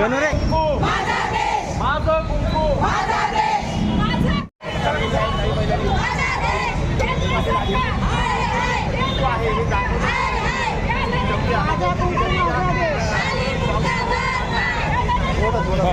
रे माझा कुंकू थोडं थोडं.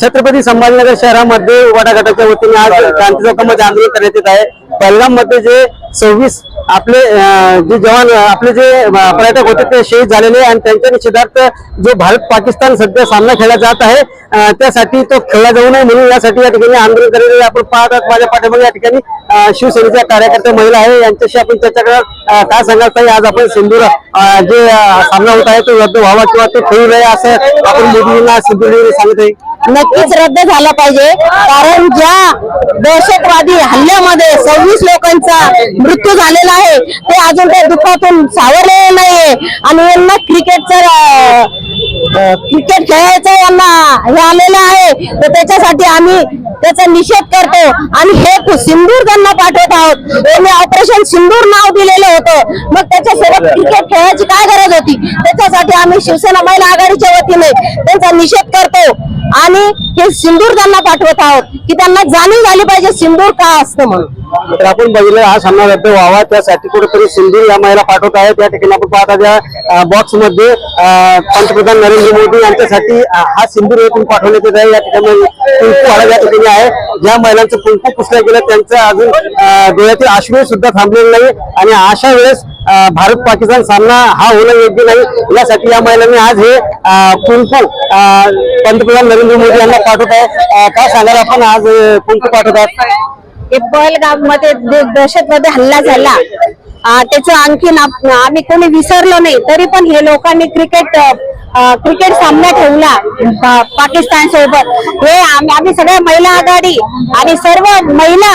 छत्रपती संभाजीनगर शहरामध्ये वाडा गटाच्या वतीने आज क्रांती चौकामध्ये आंदोलन करण्यात येत आहे. मध्ये जे सव्वीस आपले जे जवान आपले जे पर्यटक होते ते शहीद झालेले आणि त्यांच्या निषेधार्थ जो भारत पाकिस्तान सध्या सामना खेळला जात आहे त्यासाठी तो खेळला जाऊ नये म्हणून यासाठी या ठिकाणी आंदोलन करण्यात आपण पाहतात माझ्या पाठीमागे या ठिकाणी शिवसेनेच्या कार्यकर्त्या महिला आहे. यांच्याशी आपण चर्चा करणार काय सांगाल ताई? आज आपण सिंधूर जे सामना होत आहे तो रद्द व्हावा किंवा तो खेळू नये असं आपण मोदींना सिंधुदुर्ग सांगत आहे. नक्कीच रद्द झाला पाहिजे. कारण ज्या दहशतवादी हल्ल्यामध्ये सव्वीस लोकांचा मृत्यू झालेला आहे. ते अजून काही दुःखातून सावरलेले नाहीये. आणि यांना क्रिकेटचं क्रिकेट खेळायचं यांना हे आलेलं आहे. तर त्याच्यासाठी आम्ही त्याचा निषेध करतो. आणि हे सिंदूर त्यांना पाठवत आहोत. यांनी ऑपरेशन सिंदूर नाव दिलेलं होतं. मग त्याच्यासोबत क्रिकेट खेळायची काय गरज होती? त्याच्यासाठी आम्ही शिवसेना महिला आघाडीच्या वतीने त्यांचा निषेध करतो. आणि हे सिंदूर त्यांना पाठवत आहोत. की त्यांना जाणीव झाली पाहिजे सिंदूर का असतं म्हणून. तर आपण बघितलं हा सामना रद्द व्हावा त्यासाठी कुठेतरी सिंधू या महिला पाठवत आहेत. त्या ठिकाणी आपण पाहता त्या बॉक्समध्ये पंतप्रधान नरेंद्र मोदी यांच्यासाठी हा सिंधू येथून पाठवण्यात येत आहे. या ठिकाणी कुंकू हळद या ठिकाणी आहे. ज्या महिलांचं कुंकू पुसलं गेलं त्यांचं अजून डोळ्यातील अश्रू सुद्धा थांबलेलं नाही. आणि अशा वेळेस भारत पाकिस्तान सामना हा होणं योग्य नाही. यासाठी या महिलांनी आज हे कुंकू पंतप्रधान नरेंद्र मोदी यांना पाठवत आहे. अं, काय आपण? आज कुंकू पाठवत हे पहलगाममध्ये दहशतवादी हल्ला झाला. त्याचं आणखीन आम्ही कोणी विसरलो नाही तरी पण हे लोकांनी क्रिकेट क्रिकेट सामना ठेवला पाकिस्तान सोबत. हे आम्ही सगळ्या महिला आघाडी आणि सर्व महिला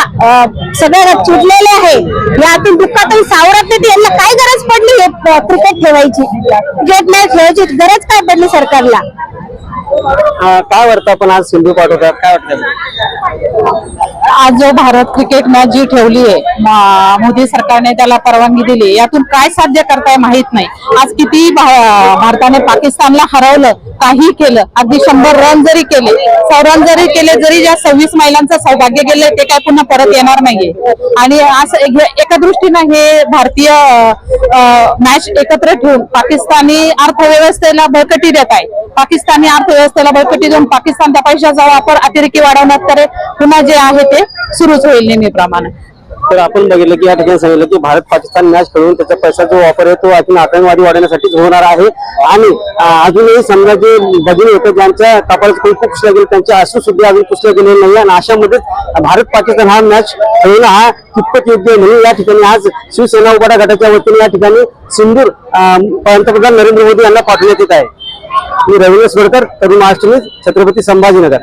सगळ्या चिडलेले आहे. यातून दुःखातून सावरत नाही यांना काय गरज पडली हे क्रिकेट ठेवायची? क्रिकेट मॅच खेळायची गरज काय पडली सरकारला? काय वाटतं आपण आज सिंधू पाठवतात? काय वाटतं? आज जो भारत क्रिकेट मॅच जी ठेवली आहे मोदी सरकारने त्याला परवानगी दिली यातून काय साध्य करताय माहीत नाही. आज किती भारताने पाकिस्तानला हरवलं काही केलं अगदी शंभर रन जरी केले सौ रन जरी केले जरी ज्या सव्वीस महिलांचं सौभाग्य गेले ते काय पुन्हा परत येणार नाहीये. आणि असं एक- एका दृष्टीनं हे भारतीय मॅच एकत्र ठेवून पाकिस्तानी अर्थव्यवस्थेला बळकटी देत आहे. पाकिस्तानी अर्थव्यवस्थेला बळकटी देऊन पाकिस्तान त्या पैशाचा वापर अतिरेकी वाढवण्यात करे. पुन्हा जे आहे ते सुरूच होईल नेहमीप्रमाणे. तर आपण बघितलं की या ठिकाणी सांगितलं की भारत पाकिस्तान मॅच खेळून त्याचा पैसा जो वापर आहे तो अजून आतंकवादी वाढवण्यासाठीच होणार आहे. आणि अजूनही समजा जे भगिनी होते ज्यांच्या कपाळात कुंकू पुसल्या गेले त्यांचे अश्रू सुद्धा अजून पुसले गेले नाही. आणि अशामध्येच भारत पाकिस्तान हा मॅच खेळणं हा कितपत योग्य आहे म्हणून या ठिकाणी आज शिवसेना उपाडा गटाच्या वतीने या ठिकाणी सिंदूर पंतप्रधान नरेंद्र मोदी यांना पाठवण्यात येत आहे. मी रवींद्र सोडकर तरुण महाराष्ट्र न्यूज, छत्रपती संभाजीनगर.